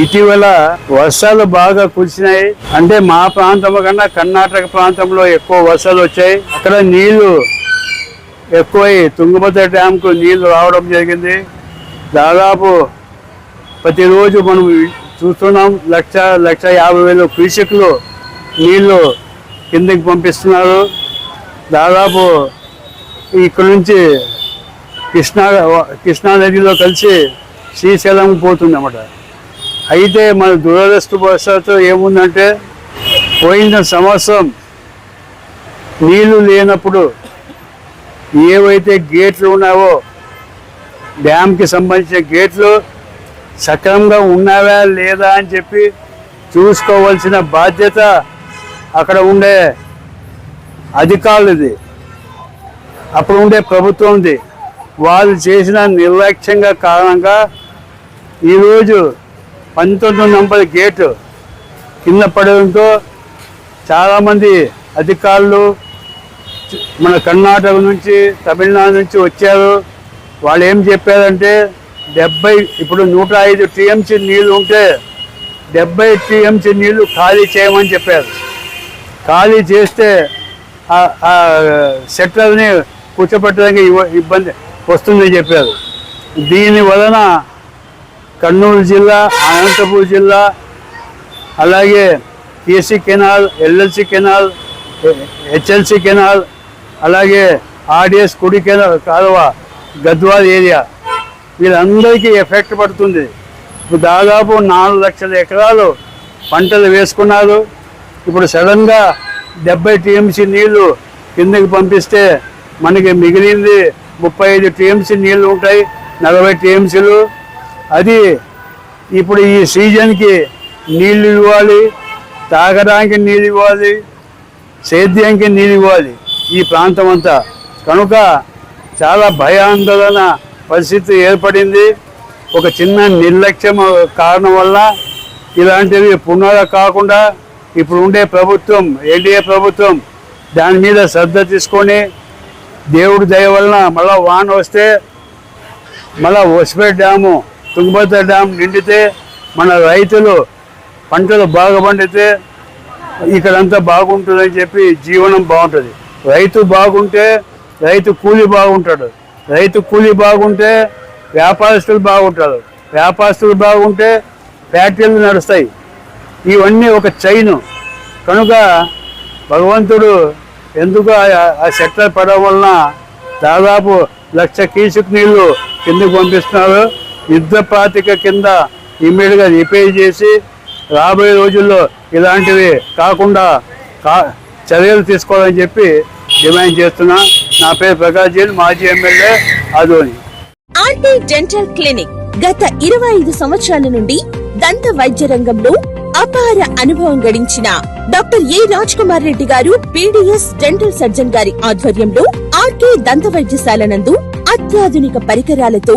ఇటీవల వర్షాలు బాగా కురిసినాయి. అంటే మా ప్రాంతం కన్నా కర్ణాటక ప్రాంతంలో ఎక్కువ వర్షాలు వచ్చాయి. అక్కడ నీళ్ళు ఎక్కువై తుంగభద్ర డ్యామ్కు నీళ్ళు రావడం జరిగింది. దాదాపు ప్రతిరోజు మనం చూస్తున్నాం లక్ష లక్ష యాభై వేలు క్యూసెక్లు నీళ్ళు కిందకి పంపిస్తున్నారు. దాదాపు ఇక్కడ నుంచి కృష్ణా కృష్ణా నదిలో కలిసి శ్రీశైలం పోతుంది అన్నమాట అయితే మన దురదృష్టవశాత్తు ఏముందంటే పోయిన సంవత్సరం నీళ్ళు లేనప్పుడు ఏవైతే గేట్లు ఉన్నావో డ్యామ్కి సంబంధించిన గేట్లు సక్రమంగా ఉన్నావా లేదా అని చెప్పి చూసుకోవాల్సిన బాధ్యత అక్కడ ఉండే అధికారులది. అప్పుడు ఉండే ప్రభుత్వంది. వాళ్ళు చేసిన నిర్లక్ష్యంగా కారణంగా ఈరోజు పంతొమ్మిది నంబర్ గేటు కింద పడడంతో చాలామంది అధికారులు మన కర్ణాటక నుంచి తమిళనాడు నుంచి వచ్చారు. వాళ్ళు ఏం చెప్పారంటే డెబ్బై ఇప్పుడు నూట ఐదు టీఎంసీ నీళ్ళు ఉంటే డెబ్బై టీఎంసీ నీళ్ళు ఖాళీ చేయమని చెప్పారు. ఖాళీ చేస్తే ఆ- ఆ సెట్లర్ని కూర్చోబెట్టడానికి ఇవ్వ- ఇబ్బంది వస్తుందని చెప్పారు. దీని వలన కర్నూలు జిల్లా అనంతపూర్ జిల్లా అలాగే TC canal LLC canal HLC canal అలాగే ఆర్డిఎస్ కుడి కెనాల్ కాలువ గద్వాల్ ఏరియా. వీళ్ళందరికీ ఎఫెక్ట్ పడుతుంది. ఇప్పుడు దాదాపు నాలుగు లక్షల ఎకరాలు పంటలు వేసుకున్నారు. ఇప్పుడు సడన్గా డెబ్బై టీఎంసీ నీళ్ళు కిందకి పంపిస్తే మనకి మిగిలింది ముప్పై ఐదు టీఎంసీ నీళ్ళు ఉంటాయి. నలభై టీఎంసీలు అది ఇప్పుడు ఈ సీజన్కి నీళ్ళు ఇవ్వాలి తాగడానికి నీళ్ళు ఇవ్వాలి సేద్యానికి నీళ్ళు ఇవ్వాలి ఈ ప్రాంతం అంతా కనుక చాలా భయాందోళన పరిస్థితి ఏర్పడింది. ఒక చిన్న నిర్లక్ష్యం కారణం వల్ల ఇలాంటివి పునర కాకుండా ఇప్పుడు ఉండే ప్రభుత్వం ఎన్డీఏ ప్రభుత్వం దాని మీద శ్రద్ధ తీసుకొని దేవుడి దయ వలన మళ్ళా వాన వస్తే మళ్ళా వసిపేట డ్యాము తుంగభద్ర డ్యామ్ నిండితే మన రైతులు పంటలు బాగా పండితే ఇక్కడంతా బాగుంటుందని చెప్పి జీవనం బాగుంటుంది. రైతు బాగుంటే రైతు కూలి బాగుంటాడు. రైతు కూలి బాగుంటే వ్యాపారస్తులు బాగుంటారు. వ్యాపారస్తులు బాగుంటే ఫ్యాక్టరీలు నడుస్తాయి. ఇవన్నీ ఒక చైను. కనుక భగవంతుడు ఎందుకు ఆ- ఆ సెక్టర్ పడడం వలన దాదాపు లక్ష కీసుకు నీళ్ళు కిందకు పంపిస్తున్నారు? యుద్ధ ప్రాతిక కింద ఇమ్మీడియట్గా రిపేర్ చేసి రాబోయే రోజుల్లో ఇలాంటివి కాకుండా కా చర్యలు తీసుకోవాలని చెప్పి డిమాండ్ చేస్తున్నా. నా పేరు ప్రకాష్ జైన్ మాజీ MLA Adoni. RT dental clinic గత ఇరవై ఐదు సంవత్సరాల నుండి దంత వైద్య రంగంలో అపార అనుభవం గడించిన doctor A Raj Kumar Reddy garu PDS dental surgeon గారి ఆధ్వర్యంలో ఆర్కే దంత వైద్యశాల నందు అత్యాధునిక పరికరాలతో